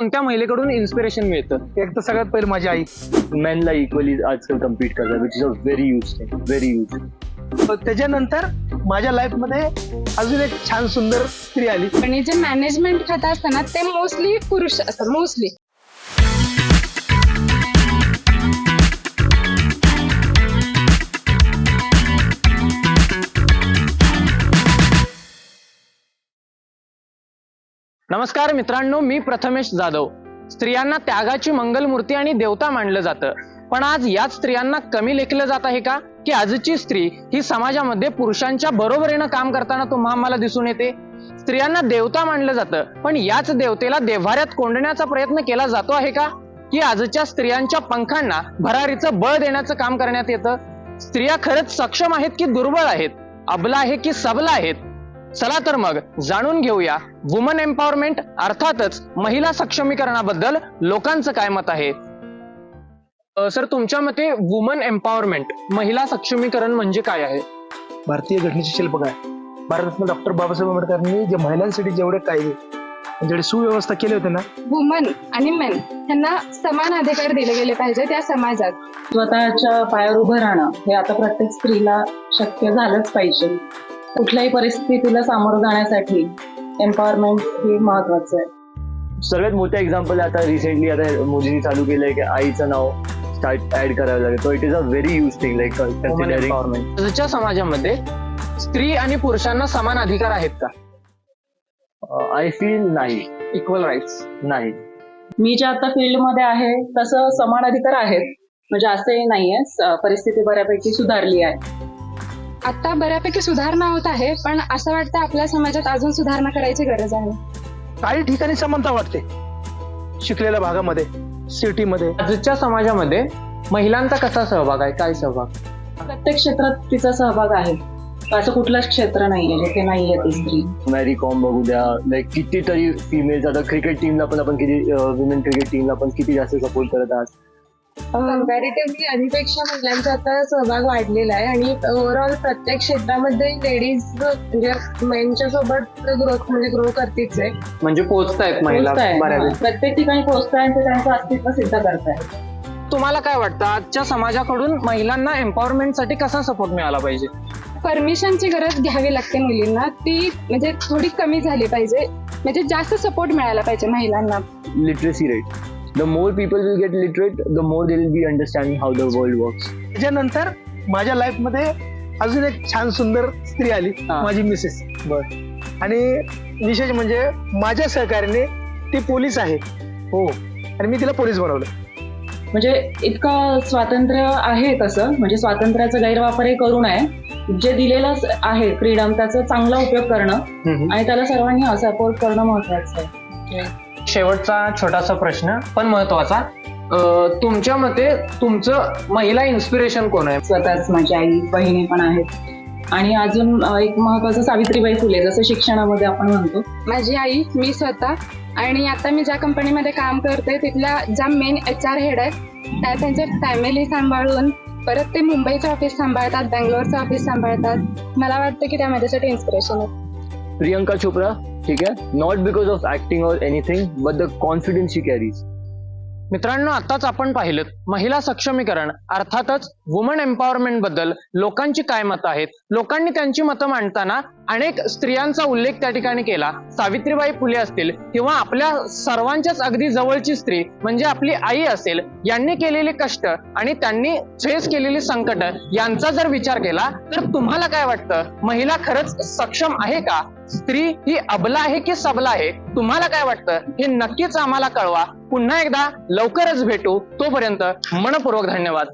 कोणत्या महिलेकडून इन्स्पिरेशन मिळतं. एक तर सगळ्यात पहिले माझी आई. मेनला इक्वली आजकाल कम्पीट करतात which is a very use very use त्याच्यानंतर माझ्या लाईफमध्ये अजून एक छान सुंदर स्त्री आली. आणि जे मॅनेजमेंट खातं असतं ना ते मोस्टली पुरुष असतात मोस्टली नमस्कार मित्रांनो मी प्रथमेश जाधव. स्त्रियांना त्यागाची मंगलमूर्ती आणि देवता मानलं जातं. पण आज याच स्त्रियांना कमी लेखलं जात आहे का? की आजची स्त्री ही समाजामध्ये पुरुषांच्या बरोबरीनं काम करताना तुम्हा आम्हाला दिसून येते? स्त्रियांना देवता मानलं जातं पण याच देवतेला देव्हाऱ्यात कोंडण्याचा प्रयत्न केला जातो आहे का? की आजच्या स्त्रियांच्या पंखांना भरारीचं बळ देण्याचं काम करण्यात येतं? स्त्रिया खरंच सक्षम आहेत की दुर्बळ आहेत? अबला आहे की सबला आहेत? चला तर मग जाणून घेऊया वुमन एम्पॉवरमेंट अर्थातच महिला सक्षमीकरणाबद्दल लोकांचं काय मत आहे? सर तुमच्या मते वुमन एम्पॉवरमेंट महिला सक्षमीकरण म्हणजे काय आहे? भारतीय घटनेचे शिल्पकार भारतरत्न डॉक्टर बाबासाहेब आंबेडकरांनी जे महिलांसाठी जेवढे कायदे जेवढे सुव्यवस्था केले होते ना वुमन आणि मेन यांना समान अधिकार दिले गेले पाहिजे त्या समाजात. स्वतःच्या पायावर उभं राहणं हे आता प्रत्येक स्त्रीला शक्य झालंच पाहिजे. कुठल्याही परिस्थितीला सामोरं जाण्यासाठी एम्पॉवरमेंट हे महत्वाचं आहे. सगळ्यात मोठं एक्झाम्पल आता रिसेंटली आता मोदींनी चालू केलंय की आईचं नाव स्टार्ट ऍड करावं लागेल. So it is a very use thing like considering समाजामध्ये स्त्री आणि पुरुषांना समान अधिकार आहेत का? आय फील नाही. इक्वल राईट्स नाही. मी ज्या आता फील्डमध्ये आहे तसं समान अधिकार आहेत. म्हणजे असंही नाहीये. परिस्थिती बऱ्यापैकी सुधारली आहे. आता बऱ्यापैकी सुधारणा होत आहे पण असं वाटतं आपल्या समाजात अजून सुधारणा करायची गरज आहे. काही ठिकाणी समानता वाटते. शिकलेल्या भागामध्ये सिटीमध्ये. आजच्या समाजामध्ये महिलांचा कसा सहभाग आहे? काय सहभाग? प्रत्येक क्षेत्रात तिचा सहभाग आहे. असं कुठलंच क्षेत्र नाहीये जिथे नाहीये ती स्त्री. मॅरी कॉम बघू द्या. लाईक कितीतरी फिमेल्स आता क्रिकेट टीमला पण आपण किती विमेन क्रिकेट टीमला पण किती जास्त सपोर्ट करत आहात. कम्पॅरेटिव्हली आधीपेक्षा महिलांचा आता सहभाग वाढलेला आहे आणि ओव्हरऑल प्रत्येक क्षेत्रामध्ये लेडीज म्हणजे मेनच्या सोबत ग्रोथ म्हणजे ग्रो करतेच आहे. म्हणजे पोहोचतायत महिला पोहोचताय. बऱ्यापैकी. हा. प्रत्येक ठिकाणी पोहोचताय ते त्यांचं अस्तित्व सिद्ध करताय तुम्हाला काय वाटतं? आजच्या समाजाकडून महिलांना एम्पॉवरमेंटसाठी कसा सपोर्ट मिळाला पाहिजे? परमिशनची गरज घ्यावी लागते मुलींना. ती म्हणजे थोडी कमी झाली पाहिजे. म्हणजे जास्त सपोर्ट मिळाला पाहिजे महिलांना. Literacy rate the more people will get literate the more they will be understanding how the world works त्याच्यानंतर माझ्या लाईफमध्ये अजून एक छान सुंदर स्त्री आली. माझी मिसेस आणि विशेष म्हणजे माझ्या सहकार्याने ती पोलीस आहे. हो. आणि मी तिला पोलीस बनवलं. म्हणजे इतकं स्वातंत्र्य आहे तसं म्हणजे स्वातंत्र्याचा गैरवापरही करू नये. जे दिलेलं आहे फ्रीडम त्याचा चांगला उपयोग करणं आणि त्याला सर्वांनी सपोर्ट करणं महत्वाचं आहे. शेवटचा छोटासा प्रश्न पण महत्त्वाचा. अं, तुमच्या मते तुमचं महिला इन्स्पिरेशन कोण आहे? स्वतःच माझी आई बहिणी पण आहेत. आणि अजून एक महत्वाचं सावित्रीबाई फुले जसं शिक्षणामध्ये आपण म्हणतो. माझी आई मी स्वतः. आणि आता मी ज्या कंपनीमध्ये काम करते तिथल्या ज्या मेन एच आर हेड आहेत त्या त्यांच्या फॅमिली सांभाळून परत ते मुंबईचं ऑफिस सांभाळतात बँगलोरचं ऑफिस सांभाळतात. मला वाटतं की त्या माझ्यासाठी इन्स्पिरेशन आहे. प्रियंका चोप्रा? ठीक आहे? Not because of acting or anything but the confidence she carries मित्रांनो आताच आपण पाहिलं महिला सक्षमीकरण अर्थातच वुमन एम्पॉवरमेंटबद्दल लोकांची काय मतं आहेत? लोकांनी त्यांची मतं मांडताना अनेक स्त्रियांचा उल्लेख त्या ठिकाणी केला. सावित्रीबाई फुले असतील किंवा आपल्या सर्वांच्याच अगदी जवळची स्त्री म्हणजे आपली आई असेल यांनी केलेले कष्ट आणि त्यांनी फेस केलेली संकट यांचा जर विचार केला तर तुम्हाला काय वाटतं? महिला खरंच सक्षम आहे का? स्त्री ही अबला आहे की सबला आहे? तुम्हाला काय वाटतं? हे नक्कीच आम्हाला कळवा. पुन्हा एकदा लवकरच भेटू. तोपर्यंत मनपूर्वक धन्यवाद.